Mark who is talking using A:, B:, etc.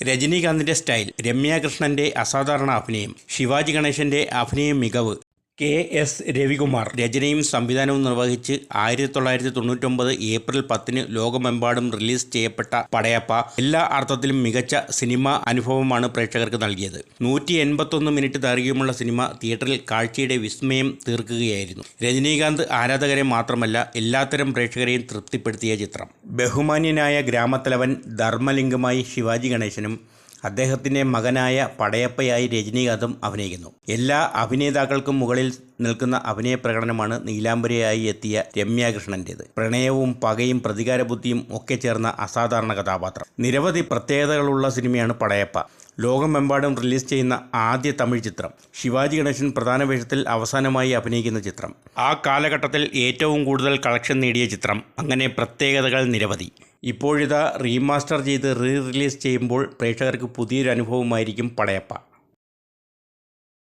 A: രജനീകാന്തിന്റെ style രമ്യാകൃഷ്ണന്റെ അസാധാരണ അഭിനയം ശിവാജി ഗണേശന്റെ അഭിനയ മികവ് കെ എസ് രവികുമാർ രചനയും സംവിധാനവും നിർവഹിച്ച് ആയിരത്തി തൊള്ളായിരത്തി തൊണ്ണൂറ്റൊമ്പത് ഏപ്രിൽ പത്തിന് ലോകമെമ്പാടും റിലീസ് ചെയ്യപ്പെട്ട പടയപ്പ എല്ലാ അർത്ഥത്തിലും മികച്ച സിനിമ അനുഭവമാണ് പ്രേക്ഷകർക്ക് നൽകിയത്. നൂറ്റി എൺപത്തൊന്ന് മിനിറ്റ് ദൈർഘ്യമുള്ള സിനിമ തിയേറ്ററിൽ കാഴ്ചയുടെ വിസ്മയം തീർക്കുകയായിരുന്നു. രജനീകാന്ത് ആരാധകരെ മാത്രമല്ല എല്ലാത്തരം പ്രേക്ഷകരെയും തൃപ്തിപ്പെടുത്തിയ ചിത്രം. ബഹുമാന്യനായ ഗ്രാമത്തലവൻ ധർമ്മലിംഗമായി ശിവാജി ഗണേശനും അദ്ദേഹത്തിന്റെ മകനായ പടയപ്പയായി രജനീകാന്തും അഭിനയിക്കുന്നു. എല്ലാ അഭിനേതാക്കൾക്കും മുകളിൽ നിൽക്കുന്ന അഭിനയ പ്രകടനമാണ് നീലാംബരയായി എത്തിയ രമ്യാകൃഷ്ണന്റേത് പ്രണയവും പകയും പ്രതികാരബുദ്ധിയും ഒക്കെ ചേർന്ന അസാധാരണ കഥാപാത്രം. നിരവധി പ്രത്യേകതകളുള്ള സിനിമയാണ് പടയപ്പ. ലോകമെമ്പാടും റിലീസ് ചെയ്യുന്ന ആദ്യ തമിഴ് ചിത്രം. ശിവാജി ഗണേശൻ പ്രധാന വേഷത്തിൽ അവസാനമായി അഭിനയിക്കുന്ന ചിത്രം. ആ കാലഘട്ടത്തിൽ ഏറ്റവും കൂടുതൽ കളക്ഷൻ നേടിയ ചിത്രം. അങ്ങനെ പ്രത്യേകതകൾ നിരവധി. ഇപ്പോഴിതാ റീമാസ്റ്റർ ചെയ്ത് റീ റിലീസ് ചെയ്യുമ്പോൾ പ്രേക്ഷകർക്ക് പുതിയൊരു അനുഭവമായിരിക്കും പടയപ്പ.